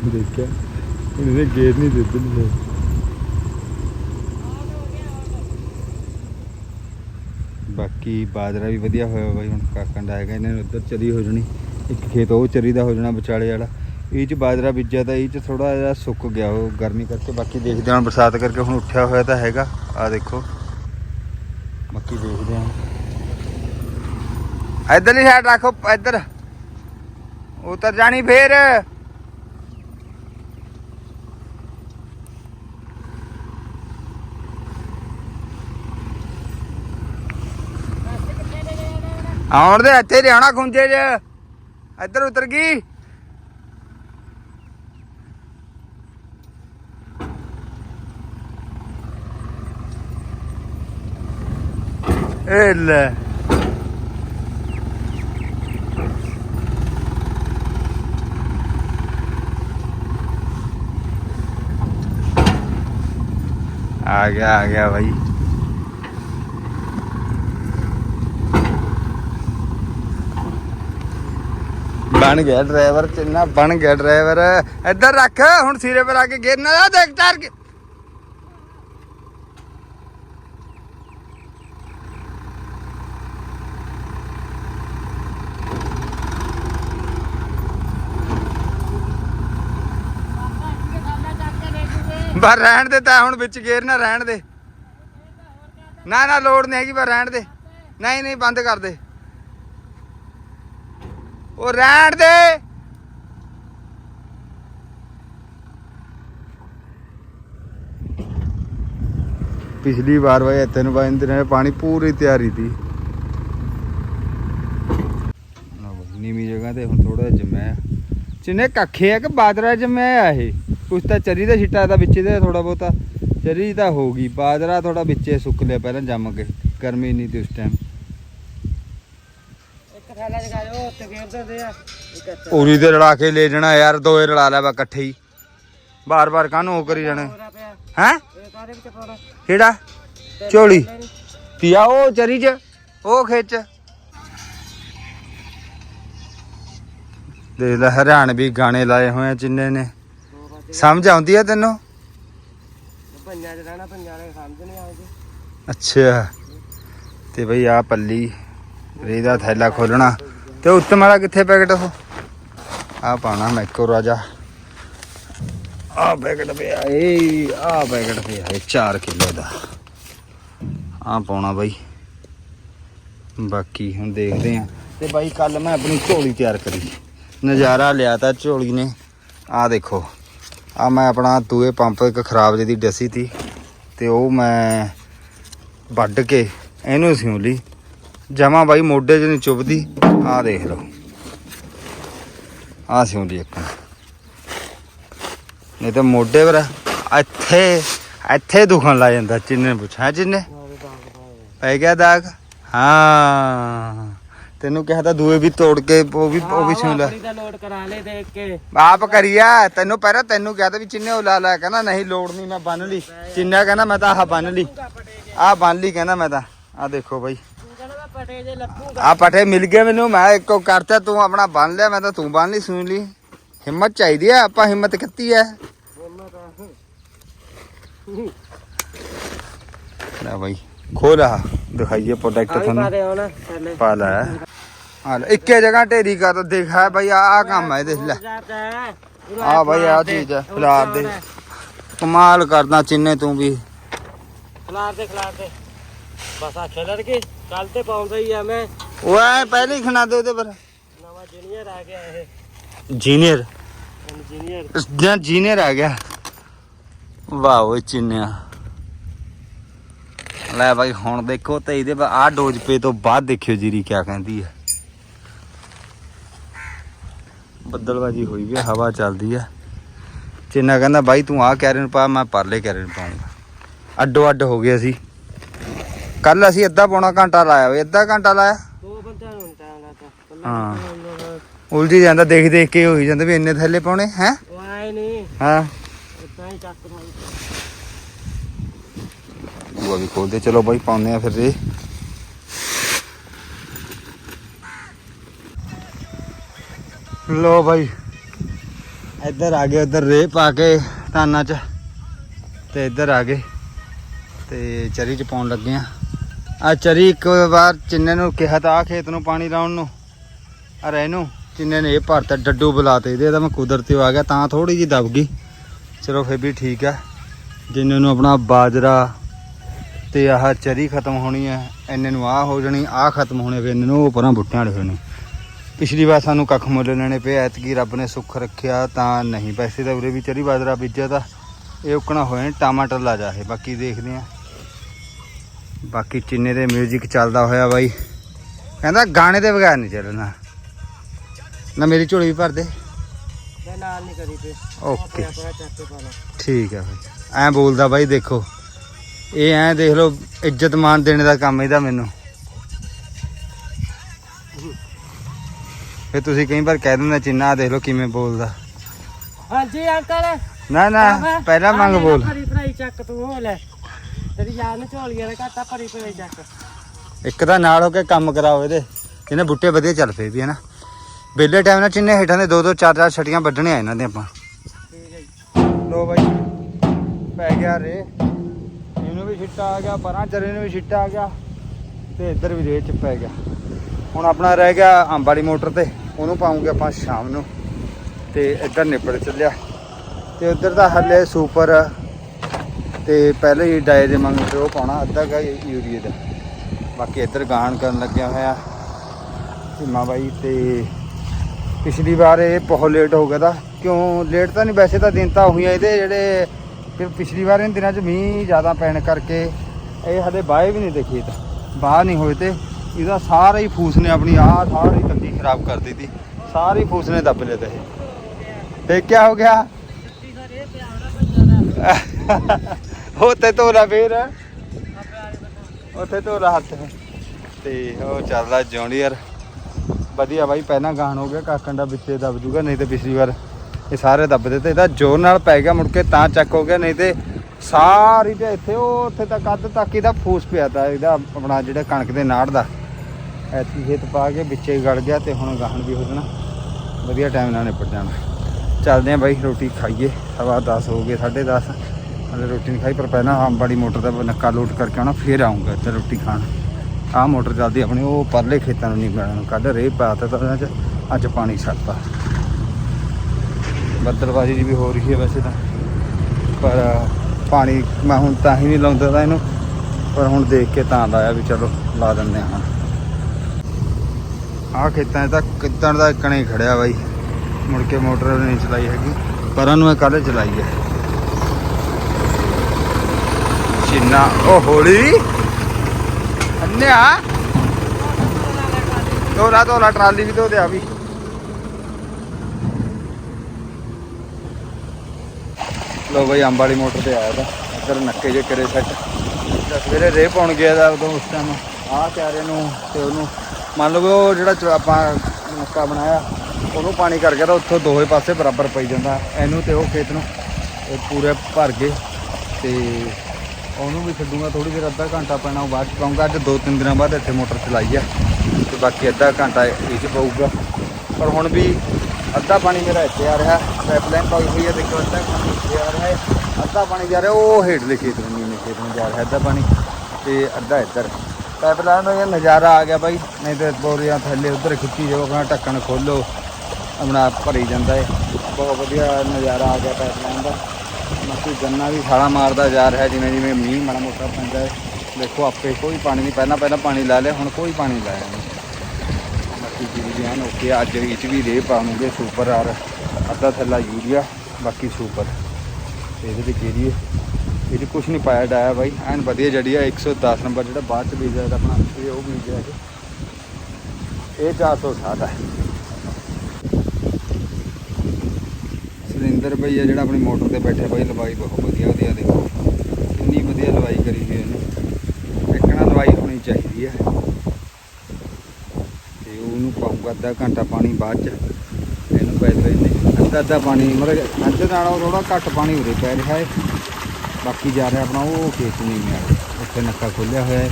ਦੇਖਿਆ, ਇਹਨੇ ਗੇਰ ਨਹੀਂ ਦਿੱਤੀ ਨੇ ਬਾਕੀ ਬਾਜਰਾ ਵੀ ਵਧੀਆ ਹੋਇਆ ਬਾਈ ਹੁਣ ਕਾਕਾਂ ਦਾ ਹੈਗਾ, ਇਹਨਾਂ ਨੂੰ ਉੱਧਰ ਚਰੀ ਹੋ ਜਣੀ, ਇੱਕ ਖੇਤ ਉਹ ਚਰੀ ਦਾ ਹੋ ਜਾਣਾ ਵਿਚਾਲੇ ਵਾਲਾ। ਇਹ ਚ ਬਾਜਰਾ ਬੀਜਿਆ ਤਾਂ ਇਹ ਚ ਥੋੜਾ ਜਿਹਾ ਸੁੱਕ ਗਿਆ ਉਹ ਗਰਮੀ ਕਰਕੇ, ਬਾਕੀ ਦੇਖਦੇ ਹਾਂ, ਬਰਸਾਤ ਕਰਕੇ ਹੁਣ ਉੱਠਿਆ ਹੋਇਆ ਤਾਂ ਹੈਗਾ ਆ ਦੇਖੋ। ਬਾਕੀ ਦੇਖਦੇ ਹਾਂ। ਇੱਧਰਲੀ ਸਾਈਡ ਰੱਖੋ, ਇੱਧਰ। ਉਤਰ ਜਾਣੀ ਫੇਰ। ਆਉਣ ਦੇ, ਇੱਥੇ ਲਿਆਉਣਾ ਖੁੰਝੇ 'ਚ। ਇੱਧਰ ਉਤਰ ਗਈ। ਇਹ ਲੈ। ਆ ਗਿਆ ਆ ਗਿਆ ਭਾਈ ਬਣ ਗਿਆ ਡਰਾਈਵਰ, ਚੰਨਾ ਬਣ ਗਿਆ ਡਰਾਈਵਰ। ਇੱਧਰ ਰੱਖ, ਹੁਣ ਸਿਰੇ ਪਰ ਆ ਕੇ ਗਿਰਨਾ ਆ ਦੇਖ ਟਾਰ ਕੇ। ਬਸ ਰਹਿਣ ਦੇ, ਤਾਂ ਹੁਣ ਵਿੱਚ ਗੇਰ ਨਾ ਰਹਿਣ ਦੇ। ਨਾ ਨਾ, ਲੋੜ ਨਹੀਂ ਹੈਗੀ ਬਸ ਰਹਿਣ ਦੇ। ਨਹੀਂ ਨਹੀਂ, ਬੰਦ ਕਰ ਦੇ। ਉਹ ਰਹਿਣ ਦੇ। ਪਿਛਲੀ ਵਾਰ ਵਾਏ ਤੈਨੂੰ ਬਾਇੰਦ ਨੇ ਪਾਣੀ ਪੂਰੀ ਤਿਆਰੀ ਦੀ। ਨੀਵੀਂ ਜਗ੍ਹਾ ਤੇ ਹੁਣ ਥੋੜਾ ਜਮਿਆ ਚਿੰਨੇ ਕੱਖੇ ਆ ਕਿ ਬਾਜਰਾ ਜਮਿਆ ਆ ਇਹ? ਕੁਛ ਤਾਂ ਚਰੀ ਦਾ ਛਿੱਟਾ ਦਾ ਵਿੱਚ ਦੇ ਥੋੜਾ ਬਹੁਤਾ। ਚਰੀ ਤਾਂ ਹੋ ਗਈ, ਬਾਜਰਾ ਥੋੜਾ ਵਿੱਚੇ ਸੁੱਕ ਲਿਆ ਪਹਿਲਾਂ ਜੰਮ ਕੇ। ਗਰਮੀ ਨਹੀਂ ਤੇ ਉਸ ਟਾਈਮ ਥੈਲਾ ਜਗਾ ਜੋ ਉੱਤੇ ਗੇਰ ਦਿੰਦੇ ਆ। ਇੱਕ ਇੱਥੇ ਉਰੀ ਤੇ ਰਲਾ ਕੇ ਲੈ ਜਾਣਾ ਯਾਰ ਦੋਏ ਰਲਾ ਲੈ ਵਾ ਇਕੱਠੇ ਹੀ। ਬਾਰ ਬਾਰ ਕਾਹਨੂੰ ਉਹ ਕਰੀ ਜਾਣਾ? ਹੋਰਾ ਪਿਆ। ਹੈ? ਇਹ ਕਾਹਦੇ ਵਿੱਚ ਪਾਉਣਾ। ਕਿਹੜਾ? ਝੋਲੀ। ਨੀ। ਪੀਆ ਉਹ ਚਰੀ ਚ? ਉਹ ਖਿੱਚ ਦੇ ਲੈ ਹਰਿਆਣ ਵੀ ਗਾਣੇ ਲਾਏ ਹੋਏ ਆ ਜਿੰਨੇ ਨੇ। ਦੋ ਸਮਝ ਆਉਂਦੀ ਆ ਤੈਨੂੰ? ਪੰਜਾਂ ਚ ਰਹਿਣਾ ਪੰਜਾਂ ਦੇ ਸਮਝ ਨਹੀਂ ਆਉਂਦੀ। ਅੱਛਾ। ਤੇ ਬਈ ਆ ਪੱਲੀ। ਰੇ ਦਾ ਥੈਲਾ ਖੋਲਣਾ। ਤੇ ਉੱਤਮ ਵਾਲਾ ਕਿੱਥੇ ਪੈਕਟ ਉਹ? ਆ ਪਾਣਾ ਮੈਕੋ ਰਾਜਾ। ਆ ਪੈਕਟ ਪਿਆ ਏ ਆ ਪੈਕਟ ਪਿਆ ਏ 4 ਕਿਲੋ ਦਾ। ਆ ਪਾਉਣਾ ਬਾਈ। ਬਾਕੀ ਹੁਣ ਦੇਖਦੇ ਆ। ਤੇ ਬਾਈ ਕੱਲ ਮੈਂ ਆਪਣੀ ਝੋਲੀ ਤਿਆਰ ਕਰੀ। ਨਜ਼ਾਰਾ ਲਿਆ ਤਾਂ ਝੋਲੀ ਨੇ। ਆ ਦੇਖੋ। ਆ ਮੈਂ ਆਪਣਾ ਦੂਏ ਪੰਪ ਇੱਕ ਖਰਾਬ ਜਿਹੀ ਡਸੀ ਤੀ। ਤੇ ਉਹ ਮੈਂ ਵੱਢ ਕੇ ਇਹਨੂੰ ਸਿਉਂ ਲਈ। ਜਮਾ ਬਾਈ ਮੋਢੇ 'ਚ ਨਹੀਂ ਚੁੱਭਦੀ। ਆ ਦੇਖ ਲਓ। ਆ ਸਿਉਂ ਲਈ ਇੱਕ। ਨਹੀਂ ਤਾਂ ਮੋਢੇ ਪਰ ਇੱਥੇ ਇੱਥੇ ਦੁਖਣ ਲੱਗ ਜਾਂਦਾ ਚਿੰਨੇ ਪੁੱਛਾਂ ਚਿੰਨੇ ਪੈ ਗਿਆ ਦਾਗ? ਹਾਂ। ਤੈਨੂੰ ਕਿਹਾ ਤਾਂ ਦੂਏ ਵੀ ਤੋੜ ਕੇ ਉਹ ਵੀ ਉਹ ਵੀ ਸਿਉਂ ਲੈ। ਆਪਣੀ ਦਾ ਲੋਡ ਕਰਾ ਲੈ ਦੇਖ ਕੇ। ਆਪ ਕਰੀਆ। ਤੈਨੂੰ ਪਹਿਲਾਂ ਤੈਨੂੰ ਕਿਹਾ ਤਾਂ ਵੀ ਚਿੰਨੇ ਉਹ ਲਾ ਲੈ ਕਹਿੰਦਾ ਨਹੀਂ ਲੋੜ ਨਹੀਂ ਮੈਂ ਬੰਨ ਲਈ। ਚਿੰਨਾ ਕਹਿੰਦਾ ਮੈਂ ਤਾਂ ਆਹ ਬੰਨ ਲਈ। ਆਹ ਬੰਨ ਲਈ ਕਹਿੰਦਾ ਮੈਂ ਤਾਂ। ਆਹ ਦੇਖੋ ਬਾਈ। ਪਟੇ ਜੇ ਆ ਮਿਲ ਗਏ ਮੈਨੂੰ ਮੈਂ ਇੱਕੋ ਕਰਤਾ ਤੂੰ ਆਪਣਾ ਬੰਨ ਲਿਆ ਮੈਂ ਤਾਂ ਤੂੰ ਬੰਨ ਲਈ ਸੁਣ ਲਈ। ਹਿੰਮਤ ਚਾਹੀਦੀ ਆ ਆਪਾਂ ਹਿੰਮਤ ਕੀਤੀ ਆ। ਲੈ ਬਾਈ ਖੋਲ ਦਿਖਾਈਏ ਪ੍ਰੋਡਕਟ ਤੁਹਾਨੂੰ। ਪਾ ਲੈ। ਆ ਲੈ ਇੱਕੇ ਜਗ੍ਹਾ ਢੇਰੀ ਕਰ ਦੇਖਾ ਬਾਈ ਆ ਆ ਕੰਮ ਹੈ ਦੇਖ ਲੈ। ਹੈ ਆ ਬਾਈ ਆ ਫਲਾਰ ਚੀਜ਼ ਉਹ ਫਲਾਰ ਦੇ। ਹੈ। ਕਮਾਲ ਕਰਦਾ ਚਿੰਨੇ ਤੂੰ ਵੀ। ਖਲਾਰ ਦੇ ਖਲਾਰ ਦੇ। ਬਸ ਆ ਖੇਲਰ ਕੇ। ਕੱਲ ਤੇ ਪਾਉਂਦਾ ਹੀ ਆ ਮੈਂ। ਓਏ ਪਹਿਲੇ ਹੀ ਖਣਾ ਦੇ ਉਹਦੇ ਪਰ। ਨਵਾਂ ਜੂਨੀਅਰ ਆ ਗਿਆ ਇਹ। ਜੀਨੀਅਰ ਇੰਜੀਨੀਅਰ ਜਾਂ ਜੀਨੀਅਰ ਆ ਗਿਆ। ਵਾਹ ਓਏ ਚਿੰਨਿਆ। ਲੈ ਬਾਈ ਹੁਣ ਦੇਖੋ ਤੇ ਇਹਦੇ ਆ ਡੋਜ ਪੇ ਤੋਂ ਬਾਅਦ ਦੇਖਿਓ ਜੀਰੀ ਕਿਆ ਕਹਿੰਦੀ ਹੈ ਬੱਦਲਬਾਜੀ ਹੋਈ ਵੀ ਹਵਾ ਚੱਲਦੀ ਆ। ਚਿੰਨਾ ਕਹਿੰਦਾ ਬਾਈ ਤੂੰ ਆ ਕੈਰਨ ਪਾ ਮੈਂ ਪਰਲੇ ਕੈਰਨ ਪਾਉਂਗਾ। ਅੱਡੋ ਅੱਡ ਹੋ ਗਏ ਅਸੀਂ। ਕੱਲ ਅਸੀਂ ਅੱਧਾ ਪੌਣਾ ਘੰਟਾ ਲਾਇਆ ਓਏ ਅੱਧਾ ਘੰਟਾ ਲਾਇਆ? ਦੋ ਬੰਦਿਆਂ ਨੂੰ ਟਾਈਮ ਹਾਂ। ਉਲਝੀ ਜਾਂਦਾ ਦੇਖ ਦੇਖ ਕੇ ਹੋਈ ਜਾਂਦਾ ਵੀ ਇੰਨੇ ਥੱਲੇ ਪਾਉਣੇ ਹੈ? ਉਹ ਆਏ ਨਹੀਂ। ਹਾਂ। ਇਦਾਂ ਹੀ ਚੱਕ ਮਾਰੀ ਉਹ ਵੀ ਖੋਲਦੇ ਚਲੋ ਬਾਈ ਪਾਉਂਦੇ ਆ ਫਿਰ ਰੇ ਲੋ ਬਾਈ ਇੱਧਰ ਆ ਗਏ ਉੱਧਰ ਰੇ ਪਾ ਕੇ ਧਾਨਾਂ ਚ ਤੇ ਇੱਧਰ ਆ ਗਏ ਤੇ ਚਰੀ ਚ ਪਾਉਣ ਲੱਗੇ ਆ ਆ ਚਰੀ ਇੱਕ ਵਾਰ ਚਿੰਨੇ ਨੂੰ ਕਿਹਾ ਤਾਂ ਆ ਖੇਤ ਨੂੰ ਪਾਣੀ ਲਾਉਣ ਨੂੰ। ਆ ਰਹਿ ਨੂੰ ਚਿੰਨੇ ਨੇ ਇਹ ਭਰਤਾ ਡੱਡੂ ਬੁਲਾਤੇ, ਇਹਦੇ ਤਾਂ ਮੈਂ ਕੁਦਰਤੀ ਆ ਗਿਆ, ਤਾਂ ਥੋੜੀ ਜੀ ਦਬ ਗਈ। ਚਲੋ ਫਿਰ ਵੀ ਠੀਕ ਆ। ਜਿੰਨੇ ਨੂੰ ਆਪਣਾ ਬਾਜਰਾ ਤੇ ਆਹ ਚਰੀ ਖਤਮ ਹੋਣੀ ਹੈ ਇੰਨੇ ਨੂੰ ਆਹ ਹੋ ਜਾਣੀ, ਆਹ ਖਤਮ ਹੋਣੇ, ਫਿਰ ਇੰਨੇ ਨੂੰ ਉਹ ਪਰਾਂ ਬੁੱਟਿਆਂ ਵਾਲੇ ਹੋਣੇ ਪਿਛਲੀ ਵਾਰ ਸਾਨੂੰ ਕੱਖ ਮੁੱਲ ਲੈਣੇ ਪਏ, ਐਤਕੀ ਰੱਬ ਨੇ ਸੁੱਖ ਰੱਖਿਆ ਤਾਂ ਨਹੀਂ, ਪੈਸੇ ਤਾਂ ਉਰੇ ਵੀ ਚਰੀ ਬਾਜਰਾ ਬੀਜਿਆ ਤਾਂ, ਇਹ ਉਕਣਾ ਹੋਏ ਨੇ, ਟਮਾਟਰ ਲਾ ਜਾਏ ਬਾਕੀ ਦੇਖਦੇ ਆ। ਬਾਕੀ ਚਿੰਨੇ ਦੇ 뮤직 ਚੱਲਦਾ ਹੋਇਆ ਬਾਈ। ਕਹਿੰਦਾ ਗਾਣੇ ਦੇ ਬਗੈਰ ਨਹੀਂ ਚੱਲਣਾ। ਨਾ ਮੇਰੀ ਝੋਲੀ ਵੀ ਭਰ ਦੇ। ਨਾਲ ਨਹੀਂ ਕਰੀ ਤੇ। ਓਕੇ ਠੀਕ ਹੈ ਬਾਈ। ਐਂ ਬੋਲਦਾ ਬਾਈ ਦੇਖੋ। ਇਹ ਐਂ ਦੇਖ ਲਓ ਇੱਜ਼ਤ ਮਾਨ ਦੇਣੇ ਦਾ ਕੰਮ ਇਹਦਾ ਮੈਨੂੰ। ਫੇ ਤੁਸੀਂ ਕਈ ਵਾਰ ਕਹਿ ਦਿੰਦੇ ਚਿੰਨਾ ਦੇਖ ਲਓ ਕਿਵੇਂ ਬੋਲਦਾ। ਹਾਂਜੀ ਅੰਕਲ। ਨਾ ਨਾ ਪਹਿਲਾਂ ਮੰਗ ਬੋਲ। ਭਰਾਈ ਚੱਕ ਤੂੰ ਹੋ ਲੈ। ਤੇਰੀ ਯਾਦ ਨੂੰ ਝੋਲੀਆਂ ਦਾ ਘਾਟਾ ਭਰੀ ਭਰਾਈ ਚੱਕ। ਇੱਕ ਤਾਂ ਨਾਲ ਹੋ ਕੇ ਕੰਮ ਕਰਾਓ ਇਹਦੇ। ਇਹਨੇ ਬੁੱਟੇ ਵਧੀਆ ਚੱਲ ਪਏ ਵੀ ਹਨਾ। ਬੇਲੇ ਟਾਈਮ ਨਾਲ ਚਿੰਨੇ ਹੇਠਾਂ ਦੇ ਦੋ ਦੋ ਚਾਰ ਚਾਰ ਛਟੀਆਂ ਵੱਢਣੇ ਆ ਇਹਨਾਂ ਦੇ ਆਪਾਂ। ਠੀਕ ਹੈ ਜੀ। ਲੋ ਬਾਈ ਪੈ ਗਿਆ ਰੇ। ਇਹਨੂੰ ਵੀ ਛਿੱਟਾ ਆ ਗਿਆ ਪਰਾਂ ਚਰੇ ਨੂੰ ਵੀ ਛਿੱਟਾ ਆ ਗਿਆ ਤੇ ਇੱਧਰ ਵੀ ਰੇ ਚ ਪੈ ਗਿਆ। ਹੁਣ ਆਪਣਾ ਰਹਿ ਗਿਆ ਅੰਬ ਵਾਲੀ ਮੋਟਰ ਤੇ ਉਹਨੂੰ ਪਾਉਂਗੇ ਆਪਾਂ ਸ਼ਾਮ ਨੂੰ। ਤੇ ਇੱਧਰ ਨਿਪੜ ਚੱਲਿਆ। ਤੇ ਉੱਧਰ ਦਾ ਹੱਲੇ ਸੁਪਰ ਤੇ ਪਹਿਲੇ ਹੀ ਡਾਏ ਦੇ ਮੰਗ ਤੇ ਉਹ ਪਾਉਣਾ, ਅੱਧਾ ਗਾ ਯੂਰੀਏ ਦਾ। ਬਾਕੀ ਇੱਧਰ ਗਾਣ ਕਰਨ ਲੱਗਿਆ ਹੋਇਆ। ਹਿਮਾ ਬਾਈ ਤੇ ਪਿਛਲੀ ਵਾਰ ਇਹ ਬਹੁਤ ਲੇਟ ਹੋ ਗਿਆ ਤਾਂ। ਕਿਉਂ? ਲੇਟ ਤਾਂ ਨਹੀਂ, ਵੈਸੇ ਤਾਂ ਦਿਨ ਤਾਂ ਹੋਈਆਂ ਇਹਦੇ ਜਿਹੜੇ ਫਿਰ ਪਿਛਲੀ ਵਾਰ ਇਹਨਾਂ ਦਿਨਾਂ 'ਚ ਮੀਂਹ ਜ਼ਿਆਦਾ ਪੈਣ ਕਰਕੇ ਇਹ ਹਲੇ ਬਾਏ ਵੀ ਨਹੀਂ ਤੇ ਤਾਂ। ਬਾਹਰ ਨਹੀਂ ਹੋਏ ਤੇ ਇਹਦਾ ਸਾਰਾ ਹੀ ਫੂਸ ਨੇ ਆਪਣੀ, ਆਹ ਸਾਰੀ ਤੱਤੀ ਖਰਾਬ ਕਰ ਦਿੱਤੀ। ਸਾਰੀ ਫੂਸ ਨੇ ਦੱਬ ਲਿਆ ਤੇ ਇਹ। ਤੇ ਕੀ ਹੋ ਗਿਆ? ਮਿੱਟੀ ਦਾ ਉਹ ਤੇ ਧੋਲਾ ਫੇਰ ਉੱਥੇ ਧੋਰਾ ਹੱਥ ਤੇ ਉਹ ਚੱਲਦਾ ਜੌਂਡੀਅਰ ਵਧੀਆ ਬਾਈ, ਪਹਿਲਾਂ ਗਾਣ ਹੋ ਗਿਆ, ਕਾਕਣ ਦਾ ਵਿੱਚੇ ਦਬ ਜੂਗਾ, ਨਹੀਂ ਤੇ ਪਿਛਲੀ ਵਾਰ ਇਹ ਸਾਰੇ ਦੱਬਦੇ ਤੇ ਇਹਦਾ ਜ਼ੋਰ ਨਾਲ ਪੈ ਗਿਆ ਮੁੜ ਕੇ, ਤਾਂ ਚੱਕ ਹੋ ਗਿਆ, ਨਹੀਂ ਤੇ ਸਾਰੀ ਤੇ ਇੱਥੇ ਉਹ ਉੱਥੇ ਤੱਕ, ਅੱਧ ਤੱਕ ਇਹਦਾ ਫੂਸ ਪਿਆ ਤਾ, ਇਹਦਾ ਆਪਣਾ ਜਿਹੜਾ ਕਣਕ ਦੇ ਨਾੜ ਦਾ। ਐਤੀ ਖੇਤ ਪਾ ਕੇ ਵਿੱਚੇ ਗੜ ਗਿਆ ਤੇ ਹੁਣ ਗਾਹਣ ਵੀ ਹੋ ਜਾਣਾ। ਵਧੀਆ ਟਾਈਮ ਨਾਲ ਨਿਪਟ ਜਾਣਾ। ਚੱਲਦੇ ਆਂ ਬਾਈ, ਰੋਟੀ ਖਾਈਏ, ਸਵਾ 10 ਹੋ ਗਏ 10:30 ਹਲੇ ਰੋਟੀ ਨਹੀਂ ਖਾਈ, ਪਰ ਪਹਿਲਾਂ ਆਮ ਅੰਬਾੜੀ ਮੋਟਰ ਦਾ ਨੱਕਾ ਲੋਡ ਕਰਕੇ ਆਉਣਾ, ਫੇਰ ਆਉਂਗਾ ਤੇ ਰੋਟੀ ਖਾਣ। ਆਹ ਮੋਟਰ ਚੱਲਦੀ ਆਪਣੀ, ਉਹ ਪਰਲੇ ਖੇਤਾਂ ਨੂੰ ਨਹੀਂ ਮਿਲਣ ਕੱਢ ਰੇ ਪਾਤਾ ਤਾਂ ਉਹਨਾਂ 'ਚ ਅੱਜ ਪਾਣੀ ਛੱਡਤਾ। ਬੱਦਲਬਾਜ਼ੀ ਜੀ ਵੀ ਹੋ ਰਹੀ ਹੈ ਵੈਸੇ ਤਾਂ। ਪਰ ਪਾਣੀ, ਮੈਂ ਹੁਣ ਤਾਂ ਹੀ ਨਹੀਂ ਲਾਉਂਦਾ ਤਾਂ ਇਹਨੂੰ। ਪਰ ਹੁਣ ਦੇਖ ਕੇ ਤਾਂ ਲਾਇਆ ਵੀ ਚਲੋ, ਲਾ ਦਿੰਦੇ ਹਾਂ। ਆਹ ਖੇਤਾਂ 'ਚ ਤਾਂ ਕਿੱਦਣ ਦਾ ਕਣੇ ਖੜਿਆ ਬਾਈ। ਮੁੜ ਕੇ ਮੋਟਰ ਨਹੀਂ ਚਲਾਈ ਹੈਗੀ। ਪਰਾਂ ਨੂੰ ਮੈਂ ਕੱਲ ਚਲਾਈ ਹੈ। ਚਿੰਨਾ ਉਹ ਹੋਲੀ। ਅੰਨਿਆ। ਤੋਲਾ ਤੋਲਾ ਟਰਾਲੀ ਵੀ ਧੋ ਦਿਆ ਵੀ। ਲੋ ਬਈ, ਅੰਬ ਵਾਲੀ ਮੋਟਰ ਤੇ ਆਇਆ ਤਾਂ। ਇੱਧਰ ਨੱਕੇ ਜੇ ਕਰੇ ਸੈੱਟ ਸਵੇਰੇ ਰੇ ਪਾਉਣ ਗਿਆ ਦਾ ਉਦੋਂ ਉਸ ਟਾਈਮ ਆਹ ਚਾਰੇ ਨੂੰ ਤੇ ਉਹਨੂੰ, ਮੰਨ ਲਓ ਉਹ ਜਿਹੜਾ ਆਪਾਂ ਨੱਕਾ ਬਣਾਇਆ, ਉਹਨੂੰ ਪਾਣੀ ਕਰ ਗਿਆ ਤਾਂ ਉੱਥੋਂ ਦੋਹੇ ਪਾਸੇ ਬਰਾਬਰ ਪਈ ਜਾਂਦਾ। ਇਹਨੂੰ ਤੇ ਉਹ ਖੇਤ ਨੂੰ ਪੂਰੇ ਭਰ ਗਏ। ਤੇ ਉਹਨੂੰ ਵੀ ਛੱਡੂਗਾ ਥੋੜੀ ਦੇਰ ਅੱਧਾ ਘੰਟਾ ਪੈਣਾ, ਉਹ ਬਾਅਦ ਚ ਪਾਉਂਗਾ ਅੱਜ ਦੋ ਤਿੰਨ ਦਿਨਾਂ ਬਾਅਦ ਇੱਥੇ ਮੋਟਰ ਚਲਾਈ ਆ, ਤੇ ਬਾਕੀ ਅੱਧਾ ਘੰਟਾ ਇਹ 'ਚ ਪਊਗਾ। ਪਰ ਹੁਣ ਵੀ ਅੱਧਾ ਪਾਣੀ ਮੇਰਾ ਇੱਥੇ ਆ ਰਿਹਾ ਪਾਈਪਲਾਈਨ ਪਾਈ ਹੋਈ ਹੈ ਦੇਖੋ ਅੱਧਾ ਪਾਣੀ ਇੱਥੇ ਆ ਰਿਹਾ ਹੈ। ਅੱਧਾ ਪਾਣੀ ਜਾ ਰਿਹਾ, ਉਹ ਹੇਠਲੇ ਖੇਤ ਨੂੰ, ਨੀਵੇਂ ਖੇਤ ਨੂੰ ਜਾ ਰਿਹਾ ਅੱਧਾ ਪਾਣੀ, ਤੇ ਅੱਧਾ ਇੱਧਰ। ਪਾਈਪਲਾਈਨ ਦਾ ਨਜ਼ਾਰਾ ਆ ਗਿਆ ਬਾਈ, ਨਹੀਂ ਤੇ ਬੋਰੀਆਂ ਥੱਲੇ ਉੱਧਰ ਖਿੱਚੀ ਜਾਓ, ਆਪਣਾ ਢੱਕਣ ਖੋਲੋ, ਆਪਣਾ ਭਰੀ ਜਾਂਦਾ ਹੈ ਬਹੁਤ ਵਧੀਆ ਨਜ਼ਾਰਾ ਆ ਗਿਆ ਪਾਈਪਲਾਈਨ ਦਾ। ਬਾਕੀ ਗੰਨਾ ਵੀ ਸਾਲਾ ਮਾਰਦਾ ਜਾ ਰਿਹਾ, ਜਿਵੇਂ ਜਿਵੇਂ ਮੀਂਹ ਮਾੜਾ ਮੋਟਾ ਪੈਂਦਾ ਹੈ। ਦੇਖੋ ਆਪੇ ਕੋਈ ਪਾਣੀ ਨਹੀਂ, ਪਹਿਲਾਂ ਪਹਿਲਾਂ ਪਾਣੀ ਲਾ ਲਿਆ ਹੁਣ ਕੋਈ ਪਾਣੀ ਲਾਇਆ ਨਹੀਂ ਬਾਕੀ ਜਿਹੜੀ ਐਨ ਓਕੇ, ਅੱਜ ਵਿੱਚ ਵੀ ਰੇ ਪਾਵਾਂਗੇ ਸੁਪਰ ਆਰ ਅੱਧਾ ਥੱਲਾ ਯੂਰੀਆ, ਬਾਕੀ ਸੁਪਰ ਤੇ ਇਹਦੇ ਵਿੱਚ ਏਰੀਏ ਇਹਦੇ ਕੁਝ ਨਹੀਂ ਪਾਇਆ ਡਾਇਆ ਬਾਈ। ਐਨ ਵਧੀਆ ਜੜੀ ਆ 110 ਨੰਬਰ ਜਿਹੜਾ ਬਾਅਦ ਚ ਬੀਜਿਆ ਇਹਦਾ ਆਪਣਾ ਉਹ ਬੀਜਿਆ ਇਹ। ਇਹ 460 ਹੈ ਸੁਰਿੰਦਰ ਭਈਆ ਜਿਹੜਾ ਆਪਣੀ ਮੋਟਰ ਤੇ ਬੈਠੇ ਬਾਈ, ਲਵਾਈ ਬਹੁਤ ਵਧੀਆ ਉਹਦੀ ਆ ਦੇਖੋ। ਕਿੰਨੀ ਵਧੀਆ ਲਵਾਈ ਕਰੀ ਹੋਈ ਉਹਨੇ ਇੱਕਣਾ ਲਵਾਈ ਹੋਣੀ ਚਾਹੀਦੀ ਹੈ ਤੇ ਉਹਨੂੰ ਪਾਊਗਾ ਅੱਧਾ ਘੰਟਾ ਪਾਣੀ ਬਾਅਦ ਚ। ਇਹਨੂੰ ਪੈ ਲੈਂਦੇ ਅੱਧਾ ਅੱਧਾ ਪਾਣੀ, ਮਤਲਬ ਅੱਜ ਨਾਲੋਂ ਥੋੜਾ ਘੱਟ ਪਾਣੀ ਉਰੇ ਪੈ ਰਿਹਾ ਹੈ। ਬਾਕੀ ਜਾ ਰਿਹਾ ਆਪਣਾ ਉਹ ਖੇਤ ਨਹੀਂ ਮਿਆ ਉੱਥੇ ਨੱਕਾ ਖੋਲਿਆ ਹੋਇਆ ਹੈ।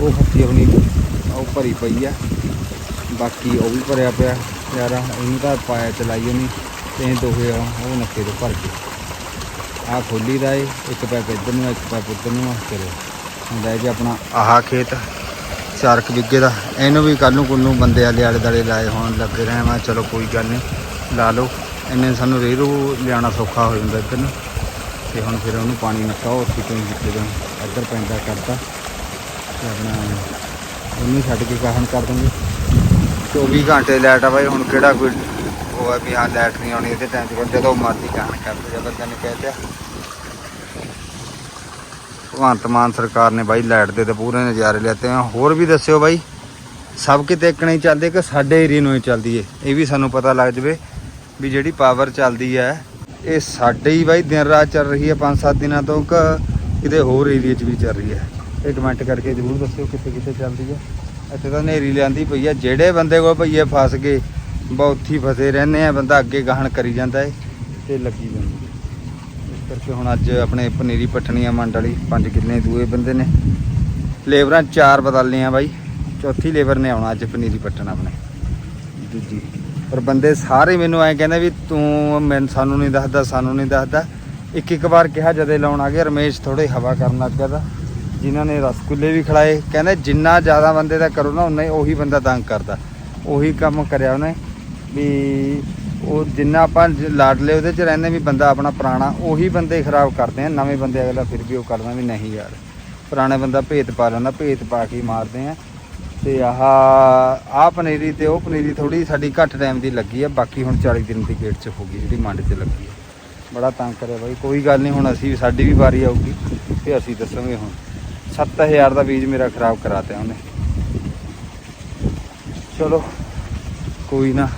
ਉਹ ਖੱਤੀ ਆਪਣੀ ਉਹ ਭਰੀ ਪਈ ਆ। ਬਾਕੀ ਉਹ ਵੀ ਭਰਿਆ ਪਿਆ। ਯਾਰਾ, ਇਹਨੂੰ ਤਾਂ ਪਾਇਆ ਚਲਾਈ ਨਹੀਂ ਤੇ ਇਹ ਦੋਹੇ ਆ, ਉਹ ਨੱਕੇ ਤੋਂ ਭਰ ਕੇ ਆਹ ਖੋਲੀ ਦਾ ਏ, ਇੱਕ ਪੈਪ ਇੱਧਰ ਨੂੰ ਇੱਕ ਪੈਪ ਉੱਧਰ ਨੂੰ ਆ, ਚਲੋ। ਹੁਣ ਰਹਿ ਗਿਆ ਆਪਣਾ ਆਹਾ ਖੇਤ ਚਾਰ ਕੁ ਦਾ। ਇਹਨੂੰ ਵੀ ਕੱਲ ਨੂੰ ਕੁੱਲੂ ਬੰਦੇ ਆਲੇ ਆਲੇ ਦਾਲੇ ਲਾਏ ਹੋਣ ਲੱਗੇ ਰਹੇ ਮੈਂ ਚਲੋ ਕੋਈ ਗੱਲ ਨਹੀਂ, ਲਾ ਲਓ। ਇੰਨੇ ਸਾਨੂੰ ਰੇਰੂ ਲਿਆਉਣਾ ਸੌਖਾ ਹੋ ਜਾਂਦਾ ਇੱਧਰ ਨੂੰ। ਤੇ ਹੁਣ ਫਿਰ ਉਹਨੂੰ ਪਾਣੀ ਨੱਕਾ ਹੋਰ ਕਿਤੋਂ ਜਿੱਤੇ ਦਾ ਇੱਧਰ ਪੈਂਦਾ ਕਰਦਾ। ਤੇ ਆਪਣਾ ਉਹਨੂੰ ਛੱਡ ਕੇ ਕਾਹਨ ਕਰ ਦੂੰਗੇ? 24 ਘੰਟੇ ਲਾਈਟ ਆ ਬਾਈ, ਹੁਣ ਕਿਹੜਾ ਕੋਈ ਉਹ ਹੈ ਵੀ ਹਾਂ ਲਾਈਟ ਨਹੀਂ ਆਉਣੀ ਇਹਦੇ ਟਾਈਮ 'ਚ ਜਦੋਂ ਮਰਜ਼ੀ ਕਾਹਨ ਕਰਦੇ, ਜਦੋਂ ਬੰਦੇ ਨੇ ਕਹਿ ਦਿਆ ਭਗਵੰਤ ਮਾਨ ਸਰਕਾਰ ਨੇ ਬਾਈ ਲਾਈਟ ਦੇ ਤੇ ਪੂਰੇ ਨਜ਼ਾਰੇ ਲੈਤੇ ਆ ਹੋਰ ਵੀ ਦੱਸਿਓ ਬਾਈ, ਸਭ ਕਿਤੇ ਇੱਕ ਨਹੀਂ ਚੱਲਦੇ ਕਿ ਸਾਡੇ ਏਰੀਏ ਨੂੰ ਹੀ ਚੱਲਦੀ ਏ। ਇਹ ਵੀ ਸਾਨੂੰ ਪਤਾ ਲੱਗ ਜਵੇ ਵੀ ਜਿਹੜੀ ਪਾਵਰ ਚੱਲਦੀ ਹੈ, ਇਹ ਸਾਡੇ ਹੀ ਬਾਈ ਦਿਨ ਰਾਤ ਚੱਲ ਰਹੀ ਹੈ 5-7 ਦਿਨਾਂ ਤੋਂ ਕਿ ਕਿਤੇ ਹੋਰ ਏਰੀਏ 'ਚ ਵੀ ਚੱਲ ਰਹੀ ਹੈ। ਇਹ ਕਮੈਂਟ ਕਰਕੇ ਜ਼ਰੂਰ ਦੱਸਿਓ ਕਿੱਥੇ ਕਿੱਥੇ ਚੱਲਦੀ ਹੈ। ਇੱਥੇ ਤਾਂ ਹਨੇਰੀ ਲਿਆਂਦੀ ਪਈ ਹੈ, ਜਿਹੜੇ ਬੰਦੇ ਕੋਲ ਭਈਏ ਫਸ ਗਏ ਬਹੁਤੀ ਫਸੇ ਰਹਿੰਦੇ ਆ, ਬੰਦਾ ਅੱਗੇ ਗਾਹਣ ਕਰੀ ਜਾਂਦਾ ਏ ਤੇ ਲੱਗੀ ਜਾਂਦੀ ਹੈ ਇਸ ਕਰਕੇ ਹੁਣ ਅੱਜ ਆਪਣੇ ਪਨੀਰੀ ਪੱਟਣੀਆਂ ਮੰਡ ਵਾਲੀ ਪੰਜ ਕਿੱਲੇ ਦੂਏ ਬੰਦੇ ਨੇ। ਲੇਬਰਾਂ ਚਾਰ ਬਦਲਨੀਆਂ ਬਾਈ। ਚੌਥੀ ਲੇਬਰ ਨੇ ਆਉਣਾ ਅੱਜ ਪਨੀਰੀ ਪੱਟਣ ਆਪਣੇ। ਦੂਜੀ। ਪਰ ਬੰਦੇ ਸਾਰੇ ਮੈਨੂੰ ਐਂ ਕਹਿੰਦੇ ਵੀ ਤੂੰ ਮੈਨੂੰ ਸਾਨੂੰ ਨਹੀਂ ਦੱਸਦਾ, ਸਾਨੂੰ ਨਹੀਂ ਦੱਸਦਾ। ਇੱਕ ਇੱਕ ਵਾਰ ਕਿਹਾ ਜਦੇ ਲਾਉਣ ਆ ਗਿਆ, ਰਮੇਸ਼ ਥੋੜੇ ਹਵਾ ਕਰਨ ਲੱਗ ਗਿਆ ਤਾਂ। ਜਿਨ੍ਹਾਂ ਨੇ ਰਸਗੁੱਲੇ ਵੀ ਖਿਲਾਏ, ਕਹਿੰਦੇ ਜਿੰਨਾ ਜ਼ਿਆਦਾ ਬੰਦੇ ਦਾ ਕਰੋ ਨਾ ਉਨਾ ਉਹੀ ਬੰਦਾ ਤੰਗ ਕਰਦਾ। ਉਹੀ ਕੰਮ ਕਰਿਆ ਉਹਨੇ। ਵੀ ਉਹ ਜਿੰਨਾ ਆਪਾਂ ਜ- ਲਾਡਲੇ ਉਹਦੇ ਚ ਰਹਿੰਦੇ ਵੀ ਬੰਦਾ ਆਪਣਾ ਪੁਰਾਣਾ, ਉਹੀ ਬੰਦੇ ਖਰਾਬ ਕਰਦੇ ਆ, ਨਵੇਂ ਬੰਦੇ ਅਗਲਾ ਫਿਰ ਵੀ ਉਹ ਕਰਦਾ ਵੀ ਨਹੀਂ ਯਾਰ। ਪੁਰਾਣੇ ਬੰਦਾ ਭੇਤ ਪਾ ਲੈਂਦਾ, ਭੇਤ ਪਾ ਕੇ ਮਾਰਦੇ ਆ। ਤੇ ਆਹ ਆਹ ਪਨੀਰੀ ਤੇ ਉਹ ਪਨੀਰੀ ਥੋੜੀ ਸਾਡੀ ਘੱਟ ਟਾਈਮ ਦੀ ਲੱਗੀ ਆ, ਬਾਕੀ ਹੁਣ 40 ਦਿਨ ਦੀ ਗੇਟ 'ਚ ਹੋ ਗਈ, ਜਿਹੜੀ ਮੰਡ 'ਚ ਲੱਗੀ ਆ। ਬੜਾ ਤੰਗ ਕਰਿਆ ਬਾਈ, ਕੋਈ ਗੱਲ ਨਹੀਂ, ਹੁਣ ਅਸੀਂ ਸਾਡੀ ਵੀ ਵਾਰੀ ਆਊਗੀ, ਤੇ ਅਸੀਂ ਦੱਸਾਂਗੇ ਹੁਣ। 7000 ਦਾ ਬੀਜ ਮੇਰਾ ਖਰਾਬ ਕਰਾਤਾ ਉਹਨੇ। ਚਲੋ, ਕੋਈ ਨਾ।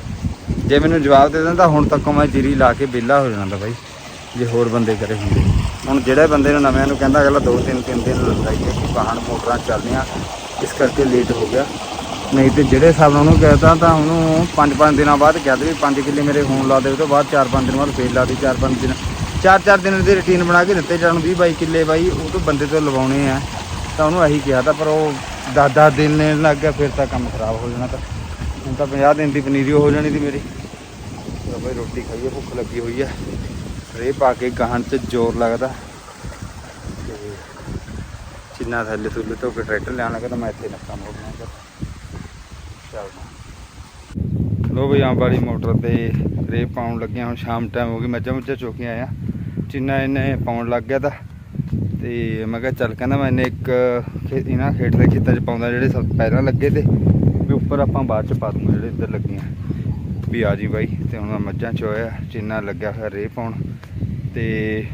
ਜੇ ਮੈਨੂੰ ਜਵਾਬ ਦੇ ਦਿੰਦਾ, ਹੁਣ ਤੱਕ ਮੈਂ ਜੀਰੀ ਲਾ ਕੇ ਵਿਹਲਾ ਹੋ ਜਾਂਦਾ ਬਾਈ, ਜੇ ਹੋਰ ਬੰਦੇ ਕਰੇ ਹੁੰਦੇ। ਹੁਣ ਜਿਹੜੇ ਬੰਦੇ ਨੂੰ ਨਵਿਆਂ ਨੂੰ ਕਹਿੰਦਾ, ਅਗਲਾ ਦੋ ਤਿੰਨ ਤਿੰਨ ਦਿਨ ਲੱਗਦਾ ਹੀ ਹੈ ਕਿ ਵਾਹਨ ਮੋਟਰਾਂ ਚੱਲਦੀਆਂ, ਇਸ ਕਰਕੇ ਲੇਟ ਹੋ ਗਿਆ। ਨਹੀਂ ਤੇ ਜਿਹੜੇ ਹਿਸਾਬ ਨਾਲ ਉਹਨੂੰ ਕਹਿਤਾ, ਤਾਂ ਉਹਨੂੰ ਪੰਜ ਪੰਜ ਦਿਨਾਂ ਬਾਅਦ ਕਹਿ ਦੇ ਵੀ 5 ਕਿੱਲੇ ਮੇਰੇ ਹੋਣ ਲਾ ਦੇ ਉਹ ਤੋਂ ਬਾਅਦ 4-5 ਦਿਨ ਬਾਅਦ ਫੇਰ ਲਾ ਦੇ 4-5 ਦਿਨ। 4-4 ਦਿਨ ਦੀ ਰੁਟੀਨ ਬਣਾ ਕੇ ਦਿੱਤੇ ਜਾਣ 20 22 ਕਿੱਲੇ ਬਾਈ, ਉਹ ਤੋਂ ਬੰਦੇ ਤੋਂ ਲਵਾਉਣੇ ਆ। ਤਾਂ ਉਹਨੂੰ ਇਹੀ ਕਿਹਾ ਤਾਂ, ਪਰ ਉਹ 10-10 ਦਿਨ ਲੈਣ ਲੱਗ ਗਿਆ, ਫਿਰ ਤਾਂ ਕੰਮ ਖਰਾਬ ਹੋ ਜਾਣਾ ਤਾਂ। ਹੁਣ ਤਾਂ 50 ਦਿਨ ਦੀ ਪਨੀਰੀ ਹੋ ਜਾਣੀ ਸੀ ਮੇਰੀ। ਚਲੋ ਭਾਈ ਰੋਟੀ ਖਾਈਏ, ਭੁੱਖ ਲੱਗੀ ਹੋਈ ਹੈ ਰੇ ਪਾ ਕੇ ਗਾਹਣ 'ਚ ਜ਼ੋਰ ਲੱਗਦਾ। ਤੇ ਚੀਨਾ ਥੱਲੇ ਥੁੱਲੇ ਤੋਂ ਕੇ ਟਰੈਕਟਰ ਲਿਆਉਣ ਲੱਗਾ ਤਾਂ ਮੈਂ ਇੱਥੇ ਨੱਕਾ ਮੋੜਨਾ ਕਰ ਚੱਲਦਾ ਲੋ ਬਈ ਆਂ ਵਾਲੀ ਮੋਟਰ ਤੇ ਰੇ ਪਾਉਣ ਲੱਗਿਆ, ਹੁਣ ਸ਼ਾਮ ਟਾਈਮ ਹੋ ਗਈ ਮੱਝਾਂ ਮੁੱਝਾਂ ਚੋ ਕੇ ਆਇਆ। ਚੀਨਾ ਇਹਨੇ ਪਾਉਣ ਲੱਗ ਗਿਆ ਤਾਂ। ਤੇ ਮੈਂ ਕਿਹਾ ਚੱਲ ਕਹਿੰਦਾ ਮੈਂ ਇਹਨੇ ਇੱਕ ਖੇ- ਇਹਨਾਂ ਖੇਡ ਦੇ ਖੇਤਾਂ 'ਚ ਪਾਉਂਦਾ ਜਿਹੜੇ ਸਭ ਪਹਿਲਾਂ ਲੱਗੇ ਤੇ। ਵੀ ਉੱਪਰ ਆਪਾਂ ਬਾਅਦ 'ਚ ਪਾ ਦੂੰਗੇ ਜਿਹੜੇ ਇੱਧਰ ਲੱਗੀਆਂ। ਵੀ ਆ ਜੀ ਬਾਈ, ਤੇ ਹੁਣ ਮੈਂ ਮੱਝਾਂ ਚੋਇਆ ਚੀਨਾ ਲੱਗਿਆ ਹੋਇਆ ਰੇ ਪਾਉਣ। ਤੇ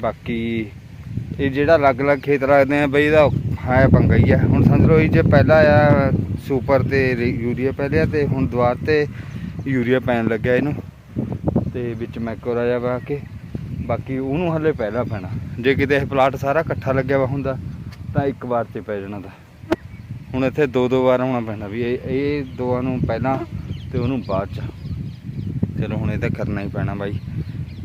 ਬਾਕੀ ਇਹ ਜਿਹੜਾ ਅਲੱਗ-ਅਲੱਗ ਖੇਤ ਰੱਖਦੇ ਆ ਬਈ, ਇਹਦਾ ਹੈ ਪੰਗਾ ਹੀ ਆ। ਹੁਣ ਸਮਝ ਇਹ ਜੇ ਪਹਿਲਾਂ ਆ ਸੁਪਰ ਤੇ ਰੇ- ਯੂਰੀਆ ਪਹਿਲਿਆ ਤੇ ਹੁਣ ਦੁਆਰ ਤੇ ਯੂਰੀਆ ਪੈਣ ਲੱਗਿਆ ਇਹਨੂੰ। ਤੇ ਵਿੱਚ ਮੈਕੋਰਾ ਜਾ ਵਾ ਕੇ। ਬਾਕੀ ਉਹਨੂੰ ਹਲੇ ਪਹਿਲਾਂ ਪੈਣਾ। ਜੇ ਕਿਤੇ ਇਹ ਪਲਾਟ ਸਾਰਾ ਇਕੱਠਾ ਲੱਗਿਆ ਵਾ ਹੁੰਦਾ, ਤਾਂ ਇੱਕ ਵਾਰ ਤੇ ਪੈ ਜਾਣਾ ਦਾ। ਹੁਣ ਇੱਥੇ ਦੋ ਦੋ ਵਾਰ ਹੋਣਾ ਪੈਣਾ ਵੀ ਇਹ ਇਹ ਦੋਵਾਂ ਨੂੰ ਪਹਿਲਾਂ ਤੇ ਉਹਨੂੰ ਬਾਅਦ ਚ। ਚਲੋ ਹੁਣ ਇਹ ਤਾਂ ਕਰਨਾ ਹੀ ਪੈਣਾ ਬਾਈ।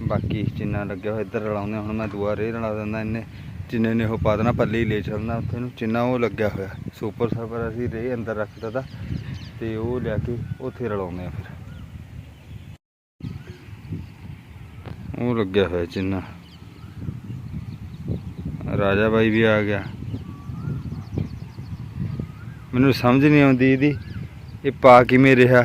ਬਾਕੀ ਜਿੰਨਾ ਲੱਗਿਆ ਹੋਇਆ ਇੱਧਰ ਰਲਾਉਂਦੇ ਹੁਣ ਮੈਂ ਦੁਆ ਰੇ ਰਲਾ ਦਿੰਦਾ, ਇਹਨੇ ਜਿੰਨੇ ਨੇ ਉਹ ਪਾ ਦੇਣਾ, ਪੱਲੇ ਹੀ ਲੈ ਚੱਲਣਾ ਉੱਥੇ ਨੂੰ, ਜਿੰਨਾ ਉਹ ਲੱਗਿਆ ਹੋਇਆ। ਸੁਪਰ ਸਰਵਰ ਅਸੀਂ ਰੇ ਅੰਦਰ ਰੱਖ ਦਿੱਤਾ ਤੇ ਉਹ ਲਿਆ ਕੇ ਉੱਥੇ ਰਲਾਉਂਦੇ ਆ ਫਿਰ। ਉਹ ਲੱਗਿਆ ਹੋਇਆ ਜਿੰਨਾ। ਰਾਜਾ ਬਾਈ ਵੀ ਆ ਗਿਆ। ਮੈਨੂੰ ਸਮਝ ਨਹੀਂ ਆਉਂਦੀ ਇਹਦੀ ਇਹ ਪਾ ਕਿਵੇਂ ਰਿਹਾ।